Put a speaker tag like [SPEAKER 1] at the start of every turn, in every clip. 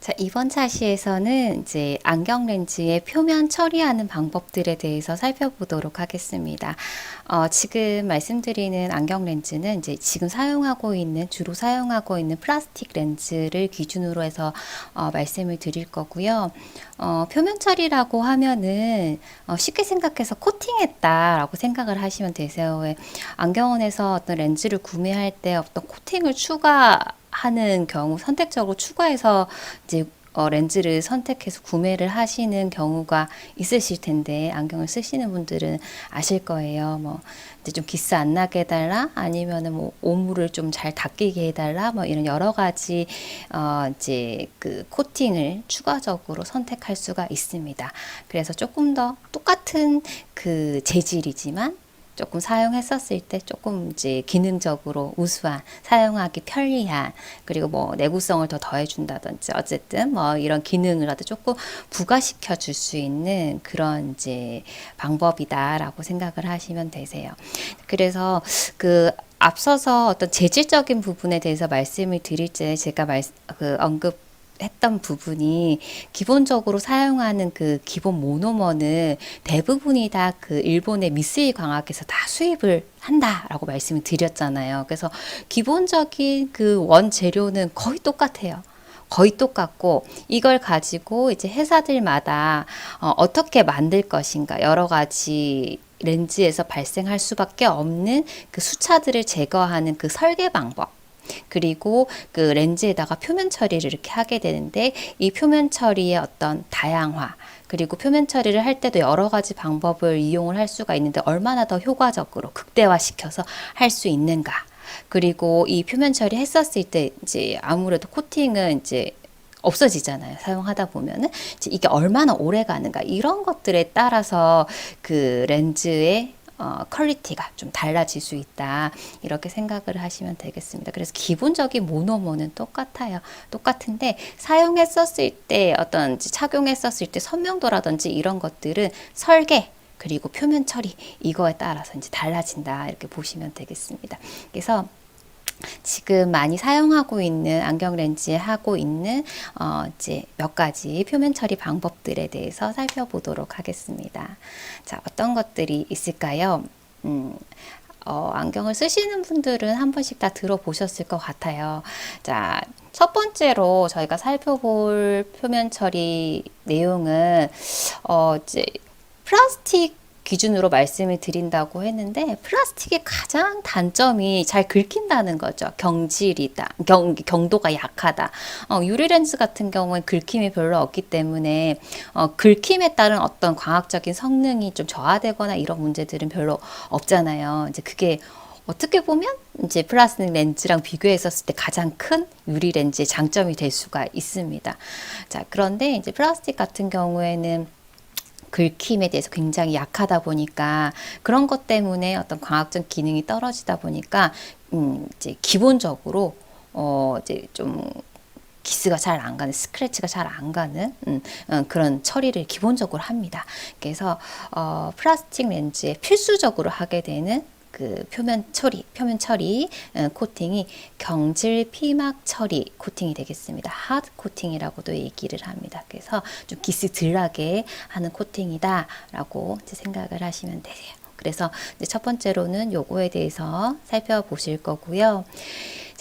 [SPEAKER 1] 자, 이번 차시에서는 이제 안경 렌즈의 표면 처리하는 방법들에 대해서 살펴보도록 하겠습니다. 어, 지금 말씀드리는 안경 렌즈는 이제 지금 사용하고 있는, 주로 사용하고 있는 플라스틱 렌즈를 기준으로 해서 어, 말씀을 드릴 거고요. 어, 표면 처리라고 하면은 어, 쉽게 생각해서 코팅했다라고 생각을 하시면 되세요. 왜 안경원에서 어떤 렌즈를 구매할 때 어떤 코팅을 추가 하는 경우 선택적으로 추가해서 이제 어, 렌즈를 선택해서 구매를 하시는 경우가 있으실 텐데 안경을 쓰시는 분들은 아실 거예요. 뭐 이제 좀 기스 안 나게 해달라 아니면은 뭐 오물을 좀 잘 닦이게 해달라 뭐 이런 여러 가지 어 이제 그 코팅을 추가적으로 선택할 수가 있습니다. 그래서 조금 더 똑같은 그 재질이지만 조금 사용했었을 때 조금 이제 기능적으로 우수한 사용하기 편리한 그리고 뭐 내구성을 더 더해준다든지 어쨌든 뭐 이런 기능이라도 조금 부가시켜 줄 수 있는 그런 이제 방법이다라고 생각을 하시면 되세요. 그래서 그 앞서서 어떤 재질적인 부분에 대해서 말씀을 드릴 때 제가 말, 그 언급 했던 부분이 기본적으로 사용하는 그 기본 모노머는 대부분이 다 그 일본의 미쓰이 광학에서 다 수입을 한다라고 말씀을 드렸잖아요. 그래서 기본적인 그 원 재료는 거의 똑같아요. 거의 똑같고 이걸 가지고 이제 회사들마다 어, 어떻게 만들 것인가 여러 가지 렌즈에서 발생할 수밖에 없는 그 수차들을 제거하는 그 설계 방법 그리고 그 렌즈에다가 표면 처리를 이렇게 하게 되는데 이 표면 처리의 어떤 다양화 그리고 표면 처리를 할 때도 여러 가지 방법을 이용을 할 수가 있는데 얼마나 더 효과적으로 극대화시켜서 할 수 있는가 그리고 이 표면 처리 했었을 때 이제 아무래도 코팅은 이제 없어지잖아요. 사용하다 보면은 이게 얼마나 오래 가는가 이런 것들에 따라서 그 렌즈의 어, 퀄리티가 좀 달라질 수 있다. 이렇게 생각을 하시면 되겠습니다. 그래서 기본적인 모노모는 똑같아요. 똑같은데 사용했었을 때 어떤 착용했었을 때 선명도라든지 이런 것들은 설계 그리고 표면 처리 이거에 따라서 이제 달라진다. 이렇게 보시면 되겠습니다. 그래서 지금 많이 사용하고 있는 안경 렌즈에 하고 있는 어 이제 몇 가지 표면 처리 방법들에 대해서 살펴보도록 하겠습니다. 자, 어떤 것들이 있을까요? 음, 어, 안경을 쓰시는 분들은 한 번씩 다 들어보셨을 것 같아요. 자, 첫 번째로 저희가 살펴볼 표면 처리 내용은 어, 이제 플라스틱 기준으로 말씀을 드린다고 했는데 플라스틱의 가장 단점이 잘 긁힌다는 거죠. 경질이다. 경, 경도가 약하다. 어, 유리 렌즈 같은 경우는 긁힘이 별로 없기 때문에 어, 긁힘에 따른 어떤 과학적인 성능이 좀 저하되거나 이런 문제들은 별로 없잖아요. 이제 그게 어떻게 보면 이제 플라스틱 렌즈랑 비교했었을 때 가장 큰 유리 렌즈의 장점이 될 수가 있습니다. 자, 그런데 이제 플라스틱 같은 경우에는 긁힘에 대해서 굉장히 약하다 보니까 그런 것 때문에 어떤 광학적 기능이 떨어지다 보니까 음 이제 기본적으로 어 이제 좀 기스가 잘 안 가는 스크래치가 잘 안 가는 음, 음, 그런 처리를 기본적으로 합니다. 그래서 어, 플라스틱 렌즈에 필수적으로 하게 되는 그 표면 처리, 표면 처리 어, 코팅이 경질 피막 처리 코팅이 되겠습니다. 하드 코팅이라고도 얘기를 합니다. 그래서 좀 기스 덜하게 하는 코팅이다라고 생각을 하시면 되세요. 그래서 첫 번째로는 요거에 대해서 살펴보실 거고요.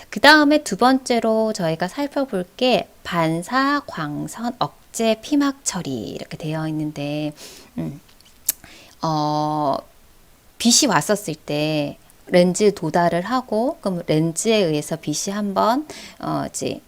[SPEAKER 1] 그 다음에 두 번째로 저희가 살펴볼 게 반사 광선 억제 피막 처리 이렇게 되어 있는데, 음, 어, 빛이 왔었을 때 렌즈 도달을 하고 그럼 렌즈에 의해서 빛이 한번 어 이제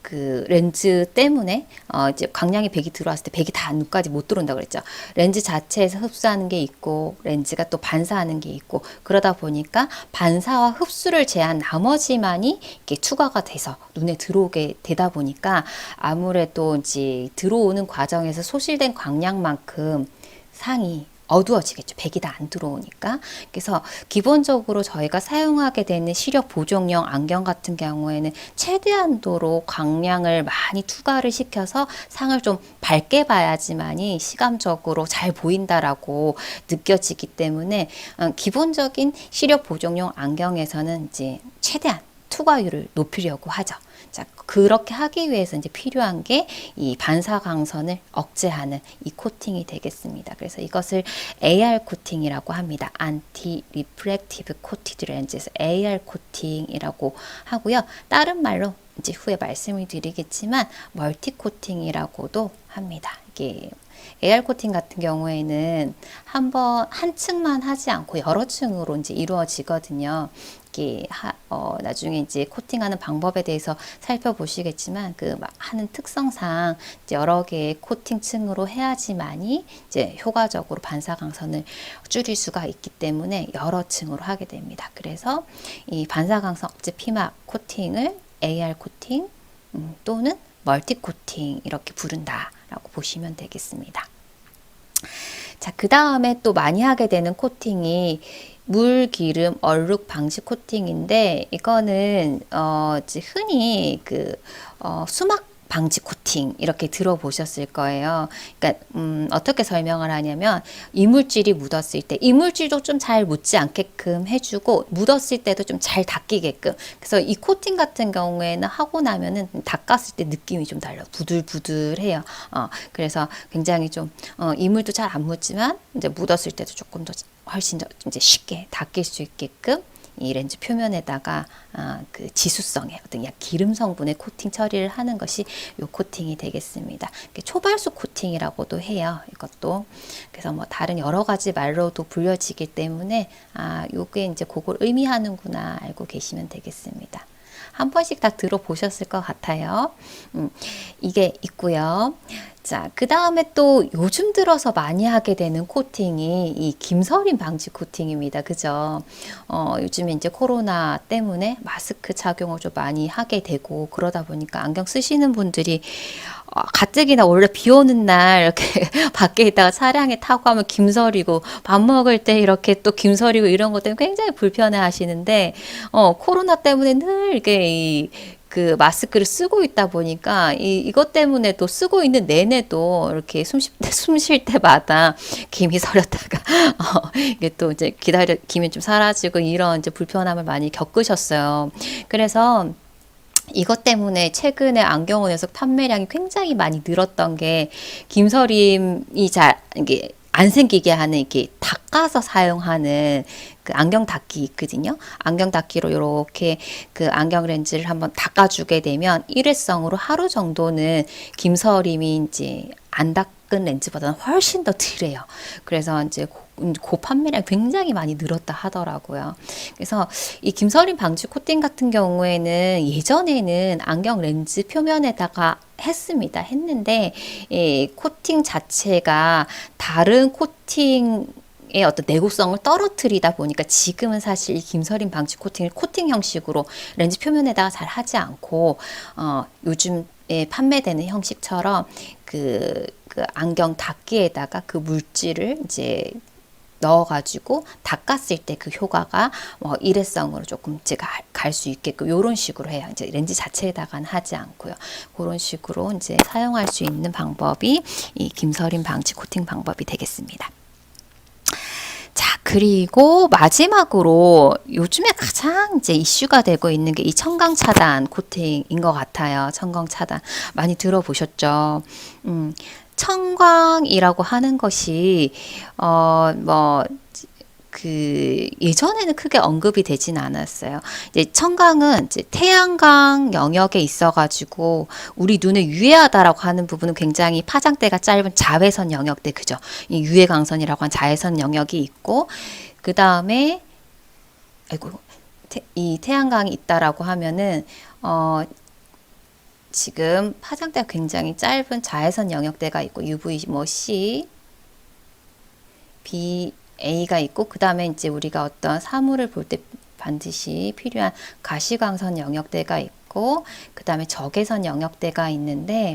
[SPEAKER 1] 그 렌즈 때문에 어 이제 광량의 백이 들어왔을 때 백이 다 눈까지 못 들어온다 그랬죠. 렌즈 자체에서 흡수하는 게 있고 렌즈가 또 반사하는 게 있고 그러다 보니까 반사와 흡수를 제한 나머지만이 이렇게 추가가 돼서 눈에 들어오게 되다 보니까 아무래도 이제 들어오는 과정에서 소실된 광량만큼 상이 어두워지겠죠. 백이 다 안 들어오니까. 그래서 기본적으로 저희가 사용하게 되는 시력 보정용 안경 같은 경우에는 최대한도로 광량을 많이 투과를 시켜서 상을 좀 밝게 봐야지만이 시감적으로 잘 보인다라고 느껴지기 때문에 어, 기본적인 시력 보정용 안경에서는 이제 최대한 투과율을 높이려고 하죠. 자, 그렇게 하기 위해서 이제 필요한 게 이 반사 강선을 억제하는 이 코팅이 되겠습니다. 그래서 이것을 AR 코팅이라고 합니다. 안티 리프렉티브 코티드 렌즈에서 AR 코팅이라고 하고요. 다른 말로 이제 후에 말씀을 드리겠지만 멀티 코팅이라고도 합니다. 이게 AR 코팅 같은 경우에는 한번 한 층만 하지 않고 여러 층으로 이제 이루어지거든요. 이게 하, 어, 나중에 이제 코팅하는 방법에 대해서 살펴보시겠지만 그막 하는 특성상 여러 개의 코팅층으로 해야지만이 이제 효과적으로 반사 강선을 줄일 수가 있기 때문에 여러 층으로 하게 됩니다. 그래서 이 반사 강선 억제 피막 코팅을 AR 코팅 음, 또는 멀티 코팅 이렇게 부른다라고 보시면 되겠습니다. 자, 그 다음에 또 많이 하게 되는 코팅이 물, 기름, 얼룩 방지 코팅인데 이거는 어, 흔히 그 어, 수막 방지 코팅 이렇게 들어보셨을 거예요. 그러니까 음, 어떻게 설명을 하냐면 이물질이 묻었을 때 이물질도 좀 잘 묻지 않게끔 해주고 묻었을 때도 좀 잘 닦이게끔. 그래서 이 코팅 같은 경우에는 하고 나면은 닦았을 때 느낌이 좀 달라. 요 부들부들해요. 어, 그래서 굉장히 좀 어, 이물도 잘 안 묻지만 이제 묻었을 때도 조금 더 훨씬 더 이제 쉽게 닦일 수 있게끔 이 렌즈 표면에다가 아, 그 지수성의 어떤 약 기름 성분의 코팅 처리를 하는 것이 요 코팅이 되겠습니다. 초발수 코팅이라고도 해요. 이것도 그래서 뭐 다른 여러 가지 말로도 불려지기 때문에 아 요게 이제 그걸 의미하는구나 알고 계시면 되겠습니다. 한 번씩 다 들어보셨을 것 같아요. 음, 이게 있고요. 자, 그 다음에 또 요즘 들어서 많이 하게 되는 코팅이 이 김서림 방지 코팅입니다. 그죠? 어, 요즘에 이제 코로나 때문에 마스크 착용을 좀 많이 하게 되고 그러다 보니까 안경 쓰시는 분들이 어, 가뜩이나 원래 비 오는 날 이렇게 밖에 있다가 차량에 타고 가면 김서리고 밥 먹을 때 이렇게 또 김서리고 이런 것 때문에 굉장히 불편해 하시는데 어, 코로나 때문에 늘 이게 이, 그 마스크를 쓰고 있다 보니까 이, 이것 때문에 또 쓰고 있는 내내도 이렇게 숨 쉴 때, 숨 쉴 때마다 김이 서렸다가 어, 이게 또 이제 기다려 김이 좀 사라지고 이런 이제 불편함을 많이 겪으셨어요. 그래서 이것 때문에 최근에 안경원에서 판매량이 굉장히 많이 늘었던 게 김서림이 잘 이게 안 생기게 하는 이렇게 닦아서 사용하는 그 안경 닦기 있거든요. 안경 닦기로 이렇게 그 안경 렌즈를 한번 닦아주게 되면 일회성으로 하루 정도는 김서림이 이제 안 닦은 렌즈보다는 훨씬 더 덜해요. 그래서 이제 고 판매량 굉장히 많이 늘었다 하더라고요. 그래서 이 김서림 방지 코팅 같은 경우에는 예전에는 안경 렌즈 표면에다가 했습니다. 했는데 이 코팅 자체가 다른 코팅 의 어떤 내구성을 떨어뜨리다 보니까 지금은 사실 이 김서림 방지 코팅을 코팅 형식으로 렌즈 표면에다가 잘 하지 않고 어, 요즘에 판매되는 형식처럼 그, 그 안경 닦기에다가 그 물질을 이제 넣어가지고 닦았을 때 그 효과가 뭐 일회성으로 조금 제가 갈 수 있게끔 이런 식으로 해요. 이제 렌즈 자체에다가는 하지 않고요. 그런 식으로 이제 사용할 수 있는 방법이 이 김서림 방지 코팅 방법이 되겠습니다. 자, 그리고 마지막으로 요즘에 가장 이제 이슈가 되고 있는 게 이 청강 차단 코팅인 것 같아요. 청강 차단 많이 들어보셨죠? 음, 청광이라고 하는 것이 어뭐 그 예전에는 크게 언급이 되진 않았어요. 이제 청강은 이제 태양광 영역에 있어가지고 우리 눈에 유해하다라고 하는 부분은 굉장히 파장대가 짧은 자외선 영역대 그죠? 이 유해광선이라고 한 자외선 영역이 있고 그 다음에 아이고 태, 이 태양광이 있다라고 하면은 어 지금 파장대가 굉장히 짧은 자외선 영역대가 있고 UV 뭐 C, B, A가 있고 그 다음에 이제 우리가 어떤 사물을 볼 때 반드시 필요한 가시광선 영역대가 있고 그 다음에 적외선 영역대가 있는데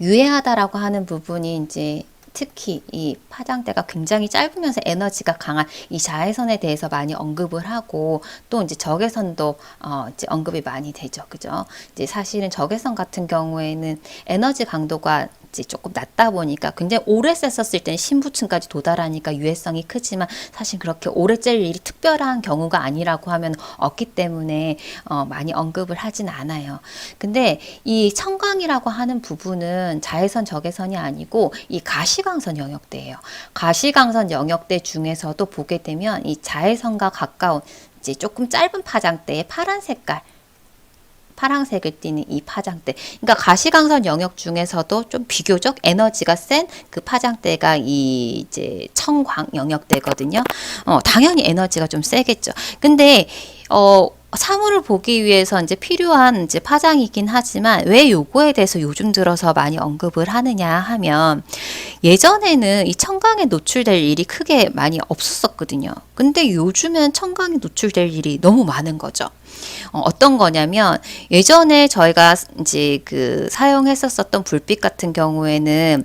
[SPEAKER 1] 유해하다라고 하는 부분이 이제 특히 이 파장대가 굉장히 짧으면서 에너지가 강한 이 자외선에 대해서 많이 언급을 하고 또 이제 적외선도 어 이제 언급이 많이 되죠. 그죠? 이제 사실은 적외선 같은 경우에는 에너지 강도가 이제 조금 낮다 보니까 굉장히 오래 썼을 때는 신부층까지 도달하니까 유해성이 크지만 사실 그렇게 오래 짤 일이 특별한 경우가 아니라고 하면 없기 때문에 어, 많이 언급을 하진 않아요. 근데 이 청강이라고 하는 부분은 자외선 적외선이 아니고 이 가시광선 영역대예요. 가시광선 영역대 중에서도 보게 되면 이 자외선과 가까운 이제 조금 짧은 파장대의 파란 색깔 파랑색을 띠는 이 파장대. 그러니까 가시광선 영역 중에서도 좀 비교적 에너지가 센 그 파장대가 이 이제 청광 영역대거든요. 어, 당연히 에너지가 좀 세겠죠. 근데 어 사물을 보기 위해서 이제 필요한 이제 파장이긴 하지만 왜 요거에 대해서 요즘 들어서 많이 언급을 하느냐 하면 예전에는 이 청강에 노출될 일이 크게 많이 없었거든요. 근데 요즘엔 청강에 노출될 일이 너무 많은 거죠. 어, 어떤 거냐면 예전에 저희가 이제 그 사용했었었던 불빛 같은 경우에는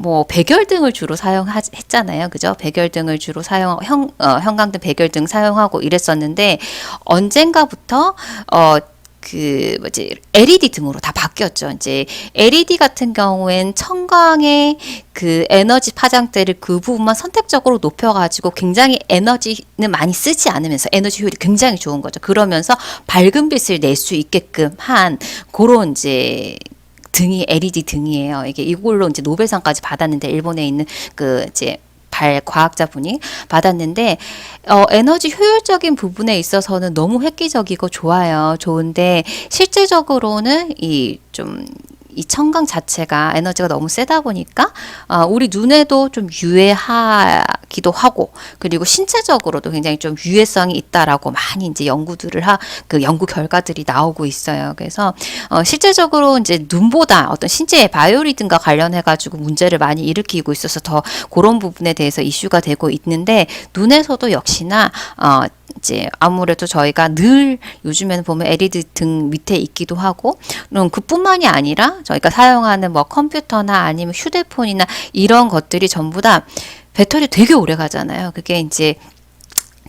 [SPEAKER 1] 뭐 백열등을 주로 사용했잖아요. 그죠? 백열등을 주로 사용 형 어, 형광등 백열등 사용하고 이랬었는데 언젠가부터 어그 뭐지 LED 등으로 다 바뀌었죠. 이제 LED 같은 경우엔 청광의 그 에너지 파장대를 그 부분만 선택적으로 높여가지고 굉장히 에너지는 많이 쓰지 않으면서 에너지 효율이 굉장히 좋은 거죠. 그러면서 밝은 빛을 낼 수 있게끔 한 그런 이제 등이 LED 등이에요. 이게 이걸로 이제 노벨상까지 받았는데 일본에 있는 그 이제 발 과학자분이 받았는데 어, 에너지 효율적인 부분에 있어서는 너무 획기적이고 좋아요. 좋은데 실제적으로는 이좀 이 청강 자체가 에너지가 너무 세다 보니까 어, 우리 눈에도 좀 유해하기도 하고 그리고 신체적으로도 굉장히 좀 유해성이 있다라고 많이 이제 연구들을 하 그 연구 결과들이 나오고 있어요. 그래서 어, 실제적으로 이제 눈보다 어떤 신체의 바이오리듬과 관련해 가지고 문제를 많이 일으키고 있어서 더 그런 부분에 대해서 이슈가 되고 있는데 눈에서도 역시나 어, 이제 아무래도 저희가 늘 요즘에는 보면 LED 등 밑에 있기도 하고 그럼 그뿐만이 아니라 저희가 사용하는 뭐 컴퓨터나 아니면 휴대폰이나 이런 것들이 전부 다 배터리 되게 오래 가잖아요. 그게 이제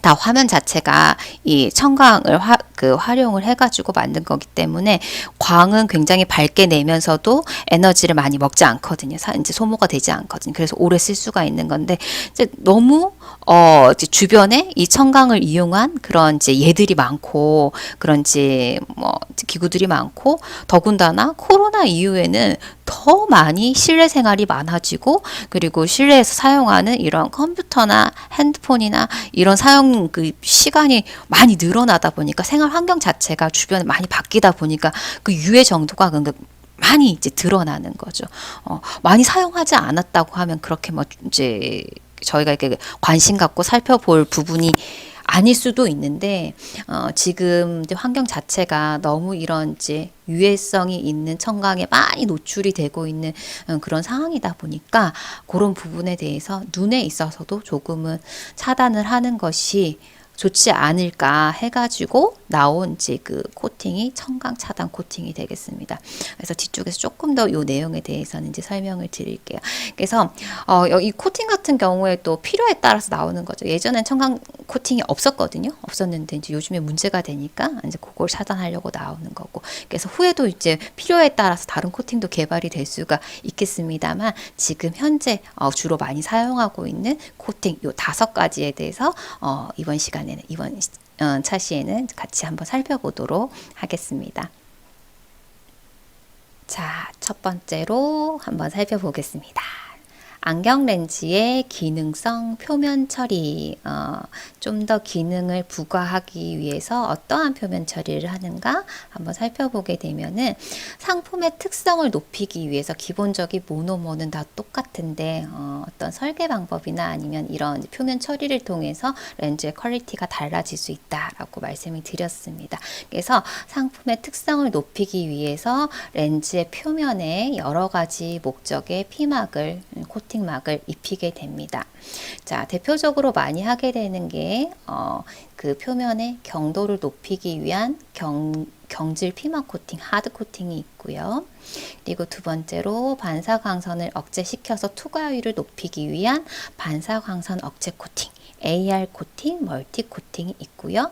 [SPEAKER 1] 다 화면 자체가 이 청광을 화, 그 활용을 해가지고 만든 거기 때문에 광은 굉장히 밝게 내면서도 에너지를 많이 먹지 않거든요. 사, 이제 소모가 되지 않거든요. 그래서 오래 쓸 수가 있는 건데 이제 너무 어 이제 주변에 이 청광을 이용한 그런 이제 얘들이 많고 그런 이제 뭐 기구들이 많고 더군다나 코로나 이후에는 더 많이 실내 생활이 많아지고 그리고 실내에서 사용하는 이런 컴퓨터나 핸드폰이나 이런 사용 그 시간이 많이 늘어나다 보니까 생활 환경 자체가 주변에 많이 바뀌다 보니까 그 유해 정도가 그 많이 이제 드러나는 거죠. 어, 많이 사용하지 않았다고 하면 그렇게 뭐 이제 저희가 이렇게 관심 갖고 살펴볼 부분이 아닐 수도 있는데 어, 지금 환경 자체가 너무 이런 이제 유해성이 있는 청강에 많이 노출이 되고 있는 어, 그런 상황이다 보니까 그런 부분에 대해서 눈에 있어서도 조금은 차단을 하는 것이 좋지 않을까 해가지고 나온 이제 그 코팅이 청강 차단 코팅이 되겠습니다. 그래서 뒤쪽에서 조금 더 이 내용에 대해서는 이제 설명을 드릴게요. 그래서 어, 이 코팅 같은 경우에 또 필요에 따라서 나오는 거죠. 예전엔 청강 코팅이 없었거든요. 없었는데 이제 요즘에 문제가 되니까 이제 그걸 차단하려고 나오는 거고. 그래서 후에도 이제 필요에 따라서 다른 코팅도 개발이 될 수가 있겠습니다만 지금 현재 어, 주로 많이 사용하고 있는 코팅 요 다섯 가지에 대해서 어, 이번 시간에는 이번 어, 차시에는 같이 한번 살펴보도록 하겠습니다. 자, 첫 번째로 한번 살펴보겠습니다. 안경 렌즈의 기능성 표면 처리, 어, 좀 더 기능을 부과하기 위해서 어떠한 표면 처리를 하는가 한번 살펴보게 되면은 상품의 특성을 높이기 위해서 기본적인 모노모는 다 똑같은데 어, 어떤 설계 방법이나 아니면 이런 표면 처리를 통해서 렌즈의 퀄리티가 달라질 수 있다라고 말씀을 드렸습니다. 그래서 상품의 특성을 높이기 위해서 렌즈의 표면에 여러 가지 목적의 피막을 코팅 코팅막을 입히게 됩니다. 자, 대표적으로 많이 하게 되는 게, 어, 그 표면의 경도를 높이기 위한 경, 경질 피막 코팅, 하드 코팅이 있고요. 그리고 두 번째로 반사광선을 억제시켜서 투과율을 높이기 위한 반사광선 억제 코팅, AR 코팅, 멀티 코팅이 있고요.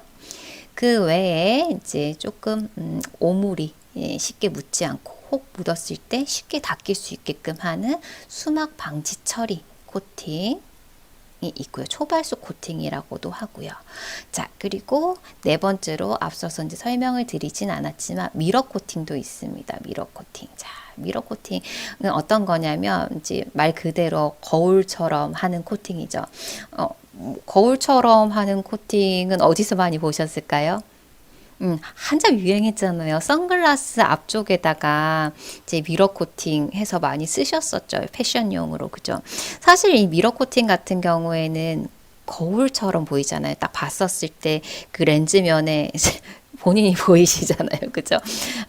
[SPEAKER 1] 그 외에 이제 조금 음, 오물이 예, 쉽게 묻지 않고 혹 묻었을 때 쉽게 닦일 수 있게끔 하는 수막 방지 처리 코팅. 이 있고요. 초발수 코팅이라고도 하고요. 자, 그리고 네 번째로 앞서서 이제 설명을 드리진 않았지만 미러 코팅도 있습니다. 미러 코팅. 자, 미러 코팅은 어떤 거냐면 이제 말 그대로 거울처럼 하는 코팅이죠. 어, 거울처럼 하는 코팅은 어디서 많이 보셨을까요? 음, 한참 유행했잖아요. 선글라스 앞쪽에다가 이제 미러 코팅 해서 많이 쓰셨었죠. 패션용으로. 그죠? 사실 이 미러 코팅 같은 경우에는 거울처럼 보이잖아요. 딱 봤었을 때 그 렌즈면에 본인이 보이시잖아요. 그죠?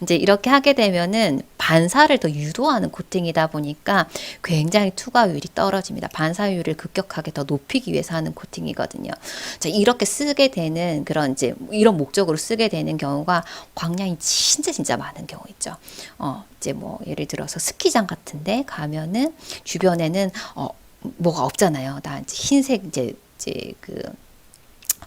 [SPEAKER 1] 이제 이렇게 하게 되면은 반사를 더 유도하는 코팅이다 보니까 굉장히 투과율이 떨어집니다. 반사율을 급격하게 더 높이기 위해서 하는 코팅이거든요. 자, 이렇게 쓰게 되는 그런 이제 이런 목적으로 쓰게 되는 경우가 광량이 진짜 진짜 많은 경우 있죠. 어, 이제 뭐 예를 들어서 스키장 같은데 가면은 주변에는 어, 뭐가 없잖아요. 다 이제 흰색 이제 이제 그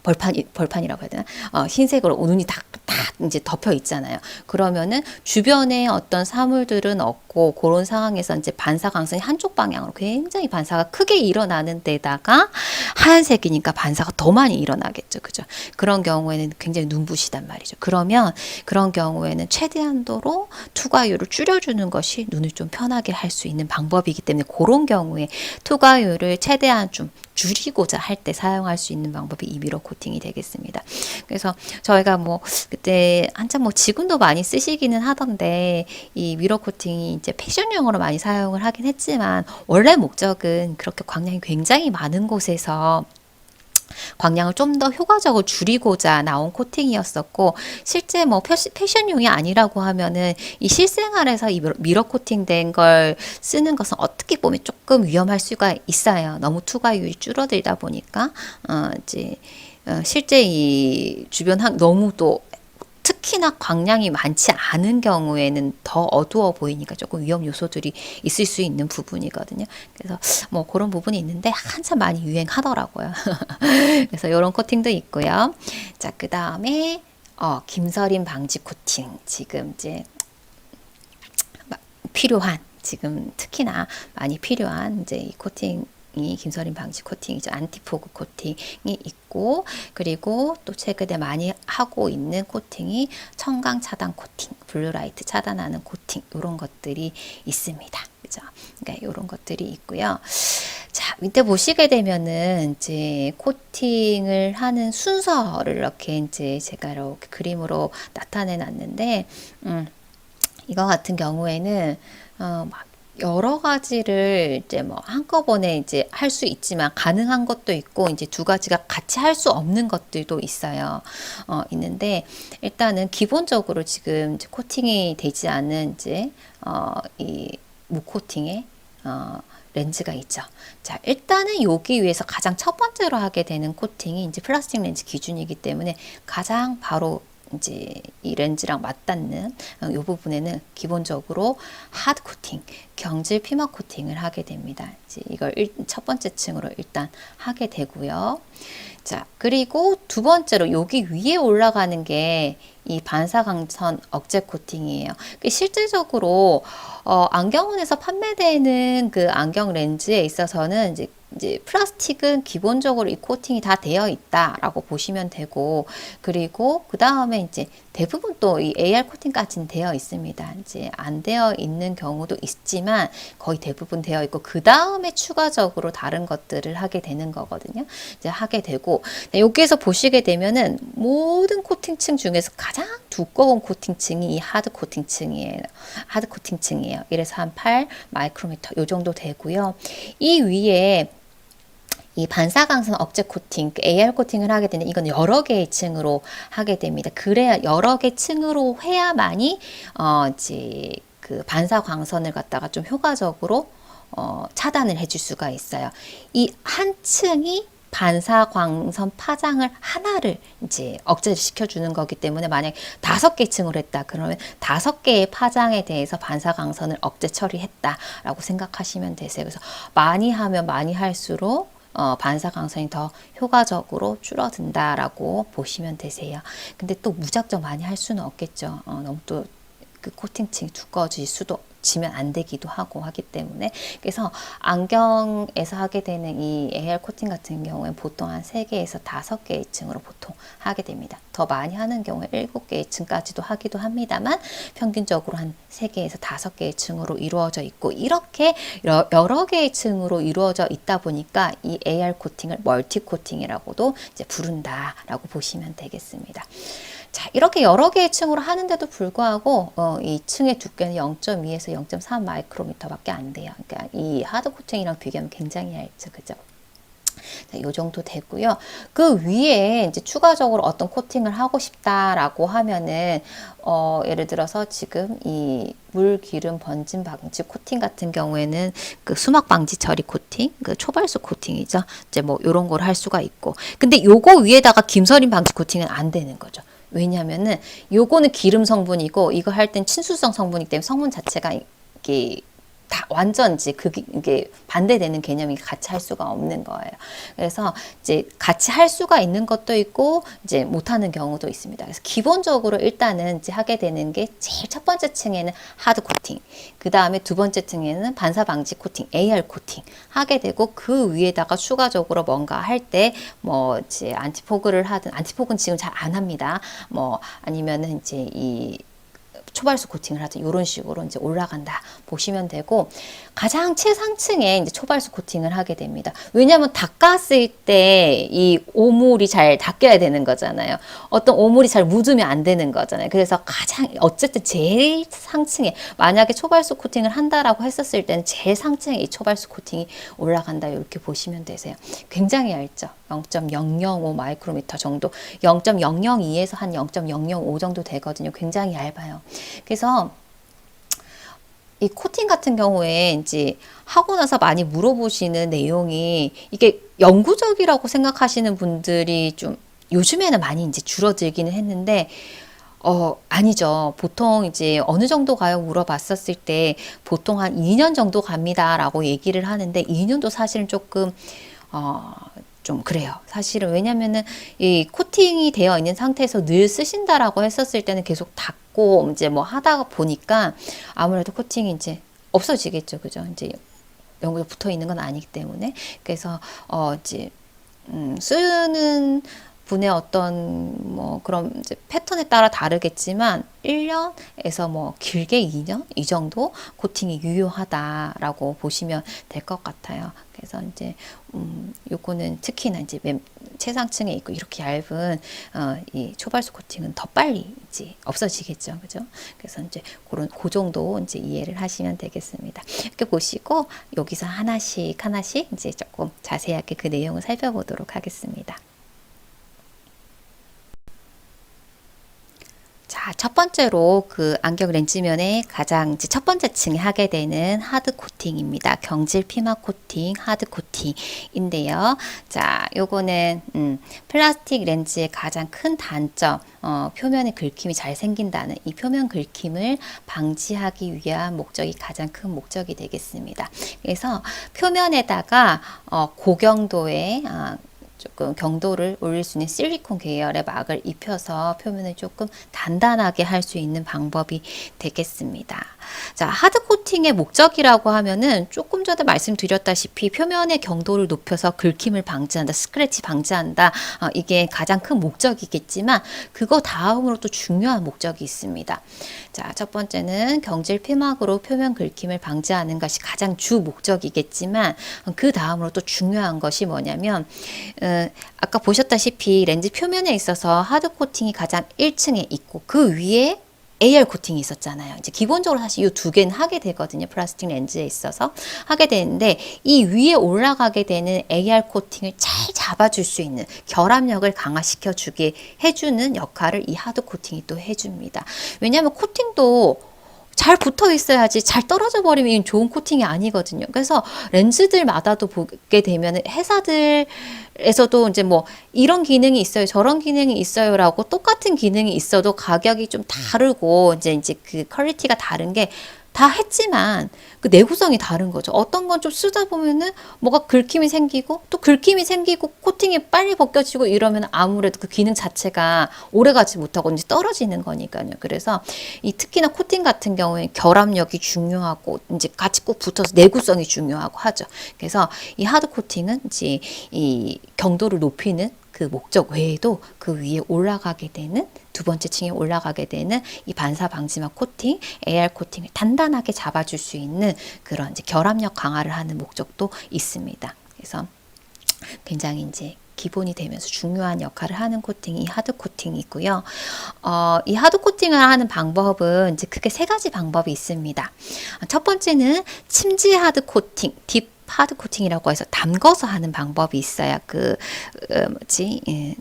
[SPEAKER 1] 벌판 벌판이라고 해야 되나? 어, 흰색으로 눈이 다, 다 이제 덮여 있잖아요. 그러면은 주변에 어떤 사물들은 없고 그런 상황에서 이제 반사 강선이 한쪽 방향으로 굉장히 반사가 크게 일어나는 데다가 하얀색이니까 반사가 더 많이 일어나겠죠. 그죠? 그런 경우에는 굉장히 눈부시단 말이죠. 그러면 그런 경우에는 최대한도로 투과율을 줄여주는 것이 눈을 좀 편하게 할 수 있는 방법이기 때문에 그런 경우에 투과율을 최대한 좀 줄이고자 할 때 사용할 수 있는 방법이 이 미러 코팅이 되겠습니다. 그래서 저희가 뭐 그때 한참 뭐 지금도 많이 쓰시기는 하던데 이 미러 코팅이 이제 패션용으로 많이 사용을 하긴 했지만 원래 목적은 그렇게 광량이 굉장히 많은 곳에서 광량을 좀 더 효과적으로 줄이고자 나온 코팅이었었고 실제 뭐 패션용이 아니라고 하면은 이 실생활에서 이 미러 코팅된 걸 쓰는 것은 어떻게 보면 조금 위험할 수가 있어요. 너무 투과율이 줄어들다 보니까 어 이제 어 실제 이 주변 한 너무 또 특히나 광량이 많지 않은 경우에는 더 어두워 보이니까 조금 위험 요소들이 있을 수 있는 부분이거든요. 그래서 뭐 그런 부분이 있는데 한참 많이 유행하더라고요. 그래서 이런 코팅도 있고요. 자, 그 다음에 어, 김서림 방지 코팅. 지금 이제 필요한 지금 특히나 많이 필요한 이제 이 코팅 이 김서림 방지 코팅이죠. 안티포그 코팅이 있고 그리고 또 최근에 많이 하고 있는 코팅이 청강 차단 코팅, 블루라이트 차단하는 코팅 이런 것들이 있습니다. 그죠? 그러니까 이런 것들이 있고요. 자, 밑에 보시게 되면은 이제 코팅을 하는 순서를 이렇게 이제 제가 이렇게 그림으로 나타내 놨는데 음, 이거 같은 경우에는 어, 막 여러 가지를 이제 뭐 한꺼번에 이제 할 수 있지만 가능한 것도 있고 이제 두 가지가 같이 할 수 없는 것들도 있어요. 어, 있는데 일단은 기본적으로 지금 코팅이 되지 않은 이제 어, 이 무코팅의 어, 렌즈가 있죠. 자, 일단은 여기 위해서 가장 첫 번째로 하게 되는 코팅이 이제 플라스틱 렌즈 기준이기 때문에 가장 바로 이제 이 렌즈랑 맞닿는 어, 이 부분에는 기본적으로 하드 코팅, 경질 피막 코팅을 하게 됩니다. 이제 이걸 일, 첫 번째 층으로 일단 하게 되고요. 자, 그리고 두 번째로 여기 위에 올라가는 게 이 반사광선 억제 코팅이에요. 실질적으로 어, 안경원에서 판매되는 그 안경 렌즈에 있어서는 이제 이제 플라스틱은 기본적으로 이 코팅이 다 되어 있다라고 보시면 되고 그리고 그 다음에 이제 대부분 또 이 AR 코팅까지는 되어 있습니다. 이제 안 되어 있는 경우도 있지만 거의 대부분 되어 있고 그 다음에 추가적으로 다른 것들을 하게 되는 거거든요. 이제 하게 되고 네, 여기에서 보시게 되면은 모든 코팅층 중에서 가장 두꺼운 코팅층이 이 하드 코팅층이에요. 하드 코팅층이에요. 이래서 한 8 마이크로미터 요 정도 되고요. 이 위에 이 반사광선 억제 코팅, 그 AR 코팅을 하게 되는 이건 여러 개의 층으로 하게 됩니다. 그래야 여러 개 층으로 해야만이 어 이제 그 반사광선을 갖다가 좀 효과적으로 어 차단을 해줄 수가 있어요. 이 한 층이 반사광선 파장을 하나를 이제 억제를 시켜 주는 거기 때문에 만약 다섯 개 층으로 했다 그러면 다섯 개의 파장에 대해서 반사광선을 억제 처리했다라고 생각하시면 되세요. 그래서 많이 하면 많이 할수록 어, 반사 강선이 더 효과적으로 줄어든다라고 보시면 되세요. 근데 또 무작정 많이 할 수는 없겠죠. 어, 너무 또 그 코팅층이 두꺼워질 수도 지면 안 되기도 하고 하기 때문에 그래서 안경에서 하게 되는 이 AR 코팅 같은 경우에는 보통 한 3개에서 5개의 층으로 보통 하게 됩니다. 더 많이 하는 경우에 7개의 층까지도 하기도 합니다만 평균적으로 한 3개에서 5개의 층으로 이루어져 있고 이렇게 여- 여러 개의 층으로 이루어져 있다 보니까 이 AR 코팅을 멀티 코팅이라고도 이제 부른다라고 보시면 되겠습니다. 자, 이렇게 여러 개의 층으로 하는데도 불구하고 어, 이 층의 두께는 0.2에서 0.3 마이크로미터밖에 안 돼요. 그러니까 이 하드 코팅이랑 비교하면 굉장히 얇죠, 그죠? 자, 요 정도 되고요. 그 위에 이제 추가적으로 어떤 코팅을 하고 싶다라고 하면은 어, 예를 들어서 지금 이 물 기름 번짐 방지 코팅 같은 경우에는 그 수막 방지 처리 코팅, 그 초발수 코팅이죠. 이제 뭐 요런 걸 할 수가 있고. 근데 요거 위에다가 김서림 방지 코팅은 안 되는 거죠. 왜냐하면은 요거는 기름 성분이고 이거 할 땐 친수성 성분이기 때문에 성분 자체가 이게 다 완전 이제 그게 반대되는 개념이 같이 할 수가 없는 거예요. 그래서 이제 같이 할 수가 있는 것도 있고 이제 못 하는 경우도 있습니다. 그래서 기본적으로 일단은 이제 하게 되는 게 제일 첫 번째 층에는 하드 코팅, 그 다음에 두 번째 층에는 반사 방지 코팅, AR 코팅 하게 되고 그 위에다가 추가적으로 뭔가 할 때 뭐 이제 안티포그를 하든 안티포그는 지금 잘 안 합니다. 뭐 아니면은 이제 이 초발수 코팅을 하든 이런 식으로 이제 올라간다 보시면 되고 가장 최상층에 이제 초발수 코팅을 하게 됩니다. 왜냐하면 닦았을 때 이 오물이 잘 닦여야 되는 거잖아요. 어떤 오물이 잘 묻으면 안 되는 거잖아요. 그래서 가장 어쨌든 제일 상층에 만약에 초발수 코팅을 한다라고 했었을 때는 제일 상층에 이 초발수 코팅이 올라간다 이렇게 보시면 되세요. 굉장히 얇죠. 0.005 마이크로미터 정도, 0.002에서 한 0.005 정도 되거든요. 굉장히 얇아요. 그래서 이 코팅 같은 경우에 이제 하고 나서 많이 물어보시는 내용이 이게 영구적이라고 생각하시는 분들이 좀 요즘에는 많이 이제 줄어들기는 했는데 어, 아니죠. 보통 이제 어느 정도 가요? 물어봤었을 때 보통 한 2년 정도 갑니다라고 얘기를 하는데 2년도 사실은 조금 어, 좀 그래요. 사실은 왜냐면은 이 코팅이 되어 있는 상태에서 늘 쓰신다라고 했었을 때는 계속 닦 고 이제 뭐 하다가 보니까 아무래도 코팅이 이제 없어지겠죠. 그죠? 이제 연구에 붙어 있는 건 아니기 때문에 그래서 어 이제 음, 쓰는 분의 어떤 뭐 그런 패턴에 따라 다르겠지만 1년에서 뭐 길게 2년 이 정도 코팅이 유효하다라고 보시면 될 것 같아요. 그래서 이제 음 요거는 특히나 이제 맨 최상층에 있고 이렇게 얇은 어, 이 초발수 코팅은 더 빨리 이제 없어지겠죠. 그죠? 그래서 이제 그런 그 정도 이제 이해를 하시면 되겠습니다. 이렇게 보시고 여기서 하나씩 하나씩 이제 조금 자세하게 그 내용을 살펴보도록 하겠습니다. 자, 첫 번째로 그 안경 렌즈면에 가장 첫 번째 층에 하게 되는 하드 코팅입니다. 경질 피마 코팅, 하드 코팅인데요. 자, 요거는 음, 플라스틱 렌즈의 가장 큰 단점, 어, 표면에 긁힘이 잘 생긴다는 이 표면 긁힘을 방지하기 위한 목적이 가장 큰 목적이 되겠습니다. 그래서 표면에다가 어, 고경도의 아, 조금 경도를 올릴 수 있는 실리콘 계열의 막을 입혀서 표면을 조금 단단하게 할 수 있는 방법이 되겠습니다. 자, 하드 코팅의 목적이라고 하면은 조금 전에 말씀드렸다시피 표면의 경도를 높여서 긁힘을 방지한다, 스크래치 방지한다. 어, 이게 가장 큰 목적이겠지만 그거 다음으로 또 중요한 목적이 있습니다. 자, 첫 번째는 경질 피막으로 표면 긁힘을 방지하는 것이 가장 주 목적이겠지만 그 다음으로 또 중요한 것이 뭐냐면 어, 아까 보셨다시피 렌즈 표면에 있어서 하드 코팅이 가장 1층에 있고 그 위에 AR 코팅이 있었잖아요. 이제 기본적으로 사실 이 두 개는 하게 되거든요. 플라스틱 렌즈에 있어서 하게 되는데 이 위에 올라가게 되는 AR 코팅을 잘 잡아줄 수 있는 결합력을 강화시켜 주게 해주는 역할을 이 하드 코팅이 또 해줍니다. 왜냐하면 코팅도 잘 붙어 있어야지 잘 떨어져 버리면 좋은 코팅이 아니거든요. 그래서 렌즈들마다도 보게 되면 회사들에서도 이제 뭐 이런 기능이 있어요, 저런 기능이 있어요라고 똑같은 기능이 있어도 가격이 좀 다르고 이제 이제 그 퀄리티가 다른 게 다 했지만 그 내구성이 다른 거죠. 어떤 건 좀 쓰다 보면은 뭐가 긁힘이 생기고 또 긁힘이 생기고 코팅이 빨리 벗겨지고 이러면 아무래도 그 기능 자체가 오래 가지 못하고 이제 떨어지는 거니까요. 그래서 이 특히나 코팅 같은 경우에 결합력이 중요하고 이제 같이 꼭 붙어서 내구성이 중요하고 하죠. 그래서 이 하드 코팅은 이제 이 경도를 높이는 그 목적 외에도 그 위에 올라가게 되는 두 번째 층에 올라가게 되는 이 반사 방지막 코팅, AR 코팅을 단단하게 잡아줄 수 있는 그런 이제 결합력 강화를 하는 목적도 있습니다. 그래서 굉장히 이제 기본이 되면서 중요한 역할을 하는 코팅이 하드 코팅이고요. 어, 이 하드 코팅을 하는 방법은 이제 크게 세 가지 방법이 있습니다. 첫 번째는 침지 하드 코팅, 딥 하드 코팅이라고 해서 담궈서 하는 방법이 있어요. 그 어, 뭐지? 예.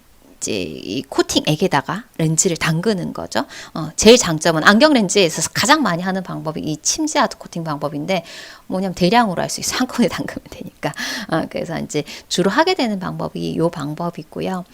[SPEAKER 1] 이 코팅액에다가 렌즈를 담그는 거죠. 어, 제일 장점은 안경 렌즈에 있어서 가장 많이 하는 방법이 이 침지 하드 코팅 방법인데 뭐냐면 대량으로 할 수 있어 한꺼번에 담그면 되니까. 어, 그래서 이제 주로 하게 되는 방법이 요 방법이고요.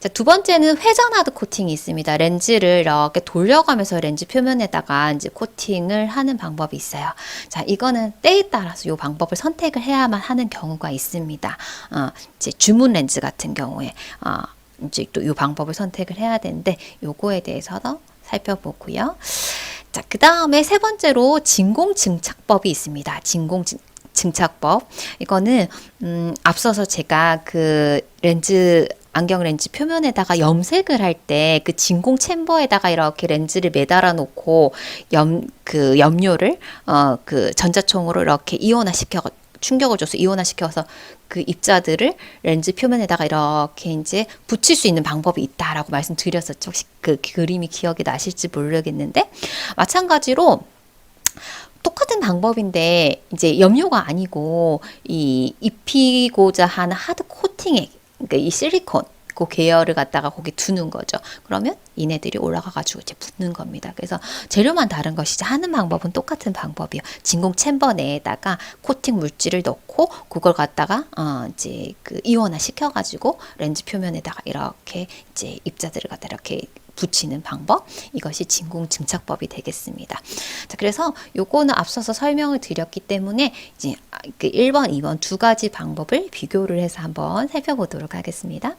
[SPEAKER 1] 자, 두 번째는 회전 하드 코팅이 있습니다. 렌즈를 이렇게 돌려가면서 렌즈 표면에다가 이제 코팅을 하는 방법이 있어요. 자, 이거는 때에 따라서 요 방법을 선택을 해야만 하는 경우가 있습니다. 어, 이제 주문 렌즈 같은 경우에 어, 이제 또 이 방법을 선택을 해야 되는데 요거에 대해서도 살펴보고요. 자, 그 다음에 세 번째로 진공 증착법이 있습니다. 진공 증 증착법. 이거는 음, 앞서서 제가 그 렌즈 안경 렌즈 표면에다가 염색을 할 때 그 진공 챔버에다가 이렇게 렌즈를 매달아 놓고 염 그 염료를 어 그 전자총으로 이렇게 이온화 시켜 충격을 줘서 이온화 시켜서 그 입자들을 렌즈 표면에다가 이렇게 이제 붙일 수 있는 방법이 있다라고 말씀드렸었죠. 혹시 그 그림이 기억이 나실지 모르겠는데 마찬가지로 똑같은 방법인데 이제 염료가 아니고 이 입히고자 하는 하드 코팅액 그러니까 이 실리콘 그 계열을 갖다가 거기 두는 거죠. 그러면 얘네들이 올라가 가지고 이제 붙는 겁니다. 그래서 재료만 다른 것이지 하는 방법은 똑같은 방법이에요. 진공 챔버 내에다가 코팅 물질을 넣고 그걸 갖다가 어 이제 그 이온화 시켜 가지고 렌즈 표면에다가 이렇게 이제 입자들을 갖다 이렇게 붙이는 방법 이것이 진공 증착법이 되겠습니다. 자, 그래서 요거는 앞서서 설명을 드렸기 때문에 이제 그 1번, 2번 두 가지 방법을 비교를 해서 한번 살펴보도록 하겠습니다.